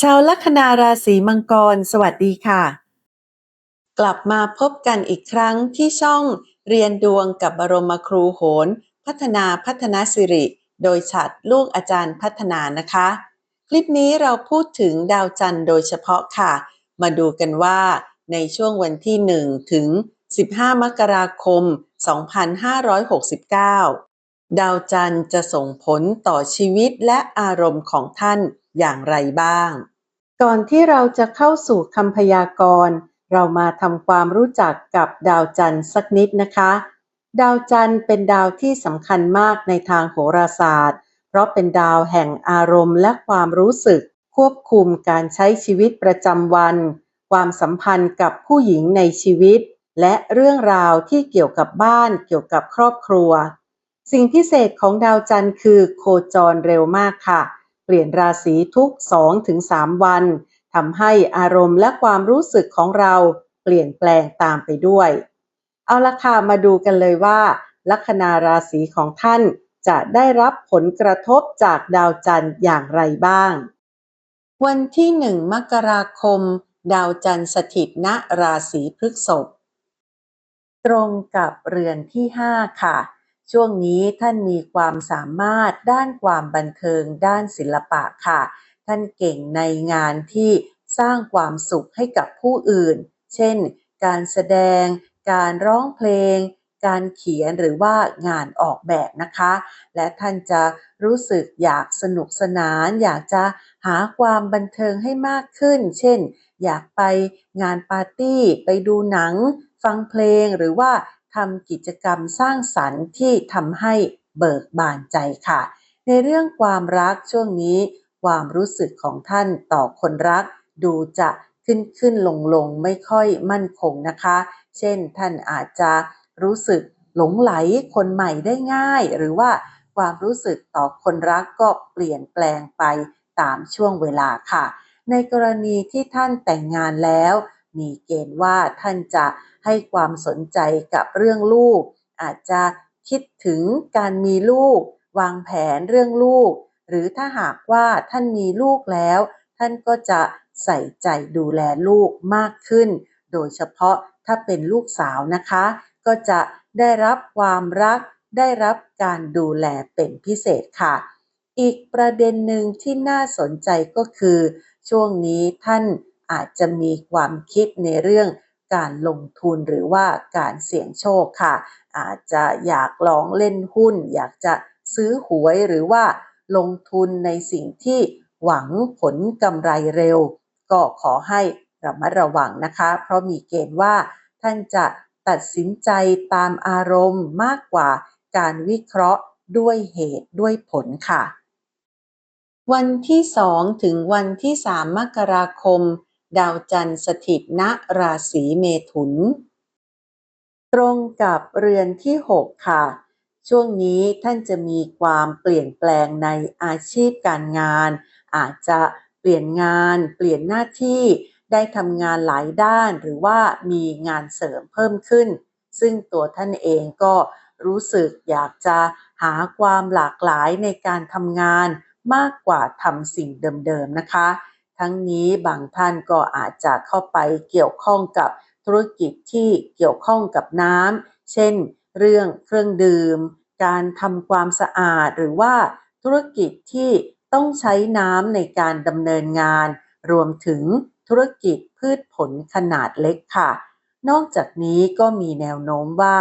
ชาวลัคนาราศีมังกร สวัสดีค่ะ กลับมาพบกันอีกครั้งที่ช่องเรียนดวงกับบรมครูโหน พัฒนาพัฒนาสิริ โดยฉัดลูกอาจารย์พัฒนานะคะ คลิปนี้เราพูดถึงดาวจันทร์โดยเฉพาะค่ะ มาดูกันว่าในช่วงวันที่ 1 ถึง 15 มกราคม 2569 ดาวจันทร์จะส่งผลต่อชีวิตและอารมณ์ของท่านอย่างไรบ้าง ก่อนที่เราจะเข้าสู่คำพยากรณ์เรามาทำความรู้จักกับดาวจันทร์สักนิดนะคะ ดาวจันทร์เป็นดาวที่สำคัญมากในทางโหราศาสตร์ เพราะเป็นดาวแห่งอารมณ์และความรู้สึก ควบคุมการใช้ชีวิตประจำวัน ความสัมพันธ์กับผู้หญิงในชีวิต และเรื่องราวที่เกี่ยวกับบ้านเกี่ยวกับครอบครัว สิ่งพิเศษของดาวจันทร์คือโคจรเร็วมากค่ะ เปลี่ยนราศีทุก 2-3 วันทำให้อารมณ์และความรู้สึกของเราเปลี่ยนแปลงตามไปด้วย เอาละค่ะมาดูกันเลยว่า ลัคนาราศีของท่านจะได้รับผลกระทบจากดาวจันทร์อย่างไรบ้าง วันที่หนึ่งมกราคม ดาวจันทร์สถิตณราศีพฤษภตรงกับเรือนที่ห้าค่ะ ช่วงนี้ท่านมีความสามารถด้านความบันเทิงด้านศิลปะค่ะ ท่านเก่งในงานที่สร้างความสุขให้กับผู้อื่น เช่น การแสดง การร้องเพลง การเขียนหรือว่างานออกแบบนะคะ และท่านจะรู้สึกอยากสนุกสนาน อยากจะหาความบันเทิงให้มากขึ้น เช่น อยากไปงานปาร์ตี้ ไปดูหนัง ฟังเพลงหรือว่า ทำกิจกรรมสร้างสรรค์ที่ทำให้เบิกบานใจค่ะ ในเรื่องความรักช่วงนี้ ความรู้สึกของท่านต่อคนรัก ดูจะขึ้นขึ้นลงลงไม่ค่อยมั่นคงนะคะ เช่นท่านอาจจะรู้สึกหลงไหลคนใหม่ได้ง่าย หรือว่าความรู้สึกต่อคนรักก็เปลี่ยนแปลงไปตามช่วงเวลาค่ะ ในกรณีที่ท่านแต่งงานแล้ว มีเกณฑ์ว่าท่านจะให้ความสนใจกับเรื่องลูก อาจจะคิดถึงการมีลูก วางแผนเรื่องลูก หรือถ้าหากว่าท่านมีลูกแล้ว ท่านก็จะใส่ใจดูแลลูกมากขึ้น โดยเฉพาะถ้าเป็นลูกสาวนะคะ ก็จะได้รับความรัก ได้รับการดูแลเป็นพิเศษค่ะ อีกประเด็นหนึ่งที่น่าสนใจก็คือ ช่วงนี้ท่าน อาจจะมีความคิดในเรื่องการลงทุนหรือว่าการเสี่ยงโชคค่ะ อาจจะอยากลองเล่นหุ้น อยากจะซื้อหวยหรือว่าลงทุนในสิ่งที่หวังผลกำไรเร็ว ก็ขอให้ระมัดระวังนะคะ เพราะมีเกณฑ์ว่าท่านจะตัดสินใจตามอารมณ์มากกว่าการวิเคราะห์ด้วยเหตุด้วยผลค่ะ วันที่ 2 ถึงวันที่ 3 มกราคม ดาวจันทร์สถิตณราศีเมถุน ตรงกับเรือนที่ 6 ค่ะ ช่วงนี้ท่านจะมีความเปลี่ยนแปลงในอาชีพการงาน อาจจะเปลี่ยนงาน เปลี่ยนหน้าที่ได้ทำงานหลายด้านหรือว่ามีงานเสริมเพิ่มขึ้น ซึ่งตัวท่านเองก็รู้สึกอยากจะหาความหลากหลายในการทำงานมากกว่าทำสิ่งเดิมๆนะคะ ทั้งนี้บางท่านก็อาจจะเข้าไปเกี่ยวข้องกับธุรกิจที่เกี่ยวข้องกับน้ำเช่น เรื่องเครื่องดื่ม การทำความสะอาดหรือว่าธุรกิจที่ต้องใช้น้ำในการดำเนินงาน รวมถึงธุรกิจพืชผลขนาดเล็กค่ะ นอกจากนี้ก็มีแนวโน้มว่า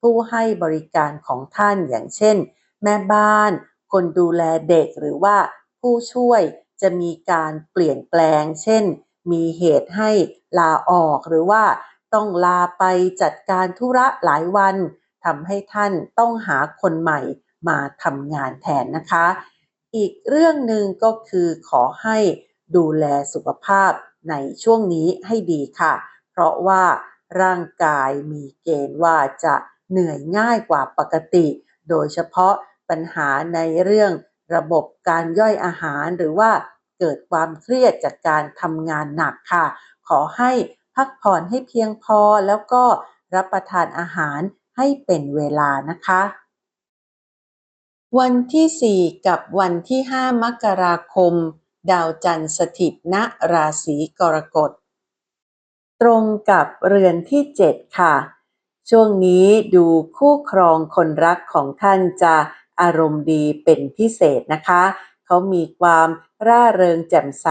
ผู้ให้บริการของท่านอย่างเช่น แม่บ้าน คนดูแลเด็กหรือว่าผู้ช่วย จะมีการเปลี่ยนแปลง เช่น มีเหตุให้ลาออกหรือว่าต้องลาไปจัดการธุระหลายวันทำให้ท่านต้องหาคนใหม่มาทำงานแทนนะคะ อีกเรื่องหนึ่งก็คือขอให้ดูแลสุขภาพในช่วงนี้ให้ดีค่ะ เพราะว่าร่างกายมีเกณฑ์ว่าจะเหนื่อยง่ายกว่าปกติ โดยเฉพาะปัญหาในเรื่อง ระบบการย่อยอาหารหรือว่าเกิดความเครียดจากการทำงานหนักค่ะ ขอให้พักผ่อนให้เพียงพอแล้วก็รับประทานอาหารให้เป็นเวลานะคะ วันที่ 4 กับวันที่ 5 มกราคม ดาวจันทร์สถิตณราศีกรกฎ ตรงกับเรือนที่ 7 ค่ะ ช่วงนี้ดูคู่ครองคนรักของท่านจะ อารมณ์ดีเป็นพิเศษนะคะ เขามีความร่าเริงแจ่มใส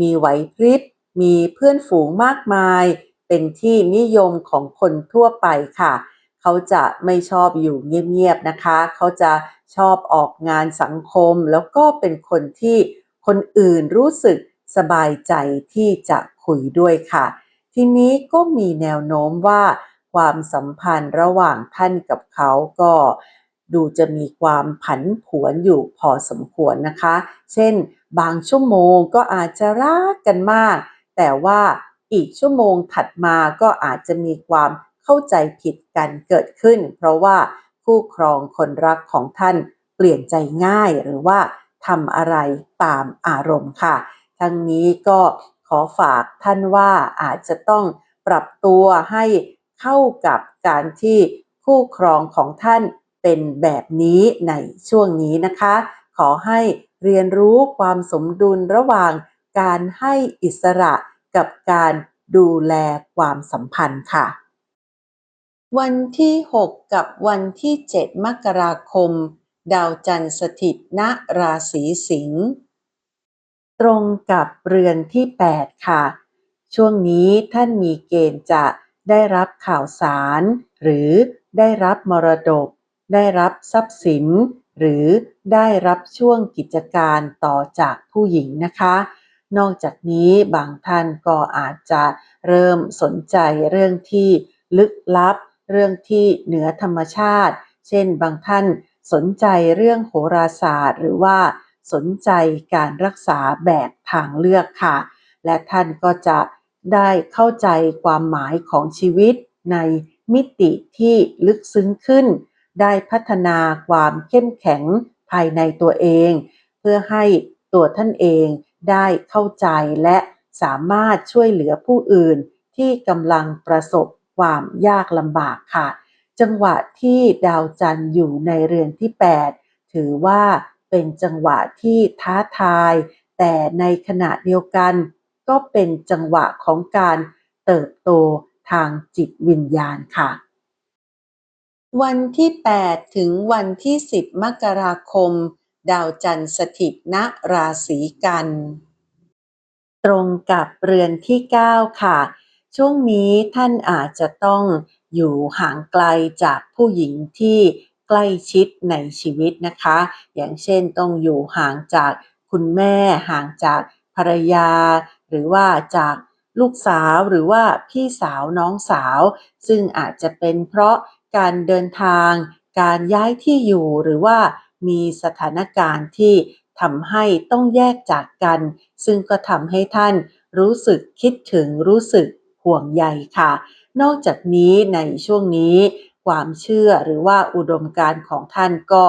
มีไหวพริบ มีเพื่อนฝูงมากมาย เป็นที่นิยมของคนทั่วไปค่ะ เขาจะไม่ชอบอยู่เงียบๆนะคะ เขาจะชอบออกงานสังคม แล้วก็เป็นคนที่คนอื่นรู้สึกสบายใจที่จะคุยด้วยค่ะ ทีนี้ก็มีแนวโน้มว่าความสัมพันธ์ระหว่างท่านกับเขาก็ ดูจะมีความผันผวนอยู่พอสมควรนะคะ เช่น บางชั่วโมงก็อาจจะรักกันมาก แต่ว่าอีกชั่วโมงถัดมาก็อาจจะมีความเข้าใจผิดกันเกิดขึ้น เพราะว่าคู่ครองคนรักของท่านเปลี่ยนใจง่ายหรือว่าทำอะไรตามอารมณ์ค่ะ ทั้งนี้ก็ขอฝากท่านว่าอาจจะต้องปรับตัวให้เข้ากับการที่คู่ครองของท่าน เป็นแบบนี้ในช่วงนี้นะคะ ขอให้เรียนรู้ความสมดุลระหว่างการให้อิสระกับการดูแลความสัมพันธ์ค่ะ วันที่ 6 กับวันที่ 7 มกราคม ดาวจันทร์สถิตณราศีสิงห์ตรงกับเรือนที่ 8 ค่ะ ช่วงนี้ท่านมีเกณฑ์จะได้รับข่าวสาร หรือได้รับมรดก ได้รับทรัพย์สิน หรือได้รับช่วงกิจการต่อจากผู้หญิงนะคะ นอกจากนี้บางท่านก็อาจจะเริ่มสนใจเรื่องที่ลึกลับ เรื่องที่เหนือธรรมชาติ เช่นบางท่านสนใจเรื่องโหราศาสตร์ หรือว่าสนใจการรักษาแบบทางเลือกค่ะ และท่านก็จะได้เข้าใจความหมายของชีวิตในมิติที่ลึกซึ้งขึ้น ได้พัฒนาความเข้มแข็งภายในตัวเอง เพื่อให้ตัวท่านเองได้เข้าใจและสามารถช่วยเหลือผู้อื่นที่กำลังประสบความยากลำบากค่ะ จังหวะที่ดาวจันทร์อยู่ในเรือนที่ 8 ถือว่าเป็นจังหวะที่ท้าทาย แต่ในขณะเดียวกัน ก็เป็นจังหวะของการเติบโตทางจิตวิญญาณค่ะ วันที่8ถึงวันที่10มกราคม ดาวจันทร์สถิตณราศีกัน ตรงกับเรือนที่9ค่ะ ช่วงนี้ท่านอาจจะต้องอยู่ห่างไกลจากผู้หญิงที่ใกล้ชิดในชีวิตนะคะ อย่างเช่นต้องอยู่ห่างจากคุณแม่ห่างจากภรรยา หรือว่าจากลูกสาวหรือว่าพี่สาวน้องสาว ซึ่งอาจจะเป็นเพราะ การเดินทาง การย้ายที่อยู่หรือว่ามีสถานการณ์ที่ทำให้ต้องแยกจากกัน ซึ่งก็ทำให้ท่านรู้สึกคิดถึงรู้สึกห่วงใยค่ะ นอกจากนี้ในช่วงนี้ ความเชื่อหรือว่าอุดมการณ์ของท่านก็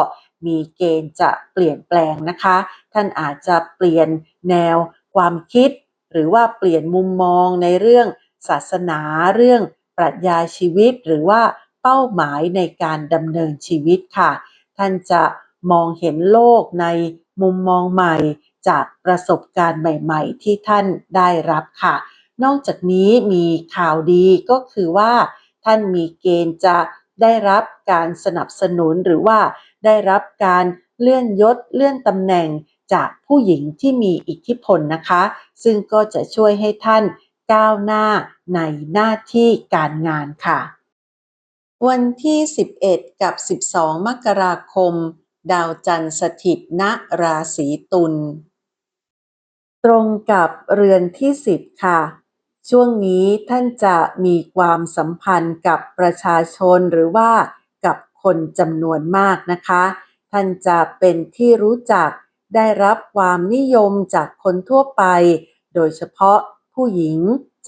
มีเกณฑ์จะเปลี่ยนแปลงนะคะ ท่านอาจจะเปลี่ยนแนวความคิด หรือว่าเปลี่ยนมุมมองในเรื่องศาสนาเรื่องปรัชญาชีวิต หรือว่า ป้าหมายในการดำเนินชีวิตค่ะ ท่านจะมองเห็นโลกในมุมมองใหม่จากประสบการณ์ใหม่ๆ ที่ท่านได้รับค่ะ นอกจากนี้มีข่าวดีก็คือว่า ท่านมีเกณฑ์จะได้รับการสนับสนุนหรือว่าได้รับการเลื่อนยศเลื่อนตำแหน่งจากผู้หญิงที่มีอิทธิพลนะคะ ซึ่งก็จะช่วยให้ท่านก้าวหน้าในหน้าที่การงานค่ะ วันที่ 11 กับ 12 มกราคม ดาวจันทร์สถิตณราศีตุลตรงกับเรือนที่ 10 ค่ะ ช่วงนี้ท่านจะมีความสัมพันธ์กับประชาชนหรือว่ากับคนจำนวนมากนะคะ ท่านจะเป็นที่รู้จักได้รับความนิยมจากคนทั่วไป โดยเฉพาะผู้หญิง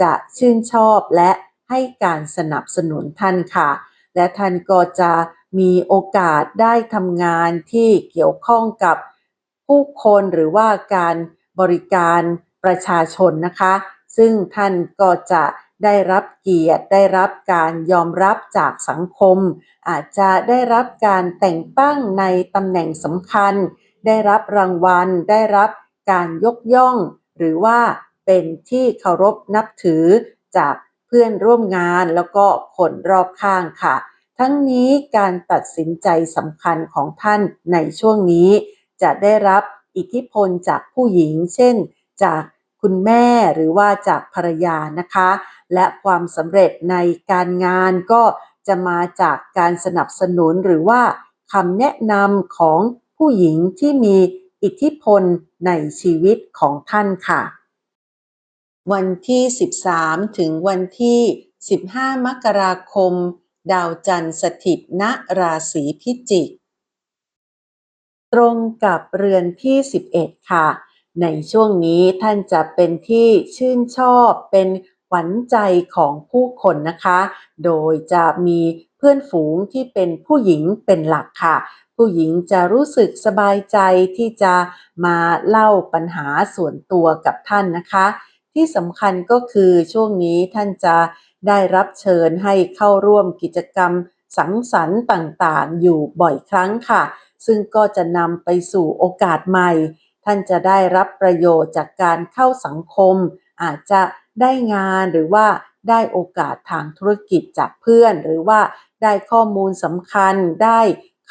จะชื่นชอบและให้การสนับสนุนท่านค่ะ และท่านก็จะมีโอกาสได้ทำงานที่เกี่ยวข้องกับผู้คนหรือว่าการบริการประชาชนนะคะ ซึ่งท่านก็จะได้รับเกียรติได้รับการยอมรับจากสังคม อาจจะได้รับการแต่งตั้งในตำแหน่งสำคัญ ได้รับรางวัล ได้รับการยกย่อง หรือว่าเป็นที่เคารพนับถือจาก พื่อนร่วมงานแล้วก็คนรอบข้างค่ะ ทั้งนี้การตัดสินใจสำคัญของท่านในช่วงนี้ จะได้รับอิทธิพลจากผู้หญิง เช่น จากคุณแม่หรือว่าจากภรรยานะคะ และความสำเร็จในการงานก็จะมาจากการสนับสนุนหรือว่าคำแนะนำของผู้หญิงที่มีอิทธิพลในชีวิตของท่านค่ะ วันที่ 13 ถึงวันที่ 15 มกราคม ดาวจันทร์สถิตณราศีพิจิก ตรงกับเรือนที่ 11 ค่ะ ในช่วงนี้ท่านจะเป็นที่ชื่นชอบเป็นขวัญใจของผู้คนนะคะ โดยจะมีเพื่อนฝูงที่เป็นผู้หญิงเป็นหลักค่ะ ผู้หญิงจะรู้สึกสบายใจที่จะมาเล่าปัญหาส่วนตัวกับท่านนะคะ ที่สำคัญก็คือช่วงนี้ท่านจะได้รับเชิญให้เข้าร่วมกิจกรรมสังสรรค์ต่างๆ อยู่บ่อยครั้งค่ะ ซึ่งก็จะนำไปสู่โอกาสใหม่ ท่านจะได้รับประโยชน์จากการเข้าสังคม อาจจะได้งานหรือว่าได้โอกาสทางธุรกิจจากเพื่อน หรือว่าได้ข้อมูลสำคัญได้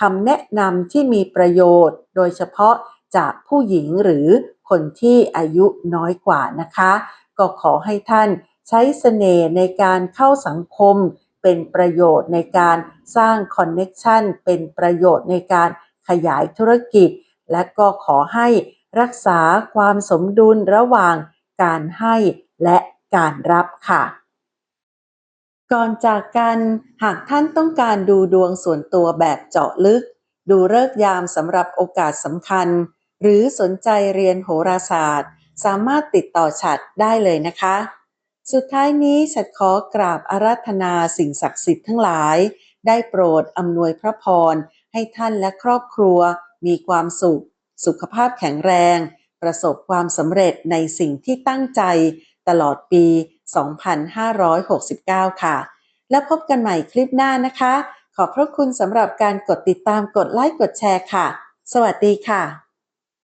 คำแนะนำที่มีประโยชน์ โดยเฉพาะ จากผู้หญิงหรือคนที่อายุน้อยกว่านะคะ ก็ขอให้ท่านใช้เสน่ห์ในการเข้าสังคม เป็นประโยชน์ในการสร้างคอนเน็ชันเป็นประโยชน์ในการขยายธุรกิจ และก็ขอให้รักษาความสมดุลระหว่างการให้และการรับค่ะ ก่อนจากกันหากท่านต้องการดูดวงส่วนตัวแบบเจาะลึก ดูเลิกยามสำหรับโอกาสสำคัญ หรือสนใจเรียนโหราศาสตร์ สามารถติดต่อฉัดได้เลยนะคะ สุดท้ายนี้ฉัดขอกราบอาราธนาสิ่งศักดิ์สิทธิ์ทั้งหลาย ได้โปรดอำนวยพระพร ให้ท่านและครอบครัว มีความสุข สุขภาพแข็งแรง ประสบความสำเร็จในสิ่งที่ตั้งใจ ตลอดปี 2569 ค่ะ แล้วพบกันใหม่คลิปหน้านะคะ ขอบพระคุณสำหรับการกดติดตามกดไลค์กดแชร์ค่ะ สวัสดีค่ะ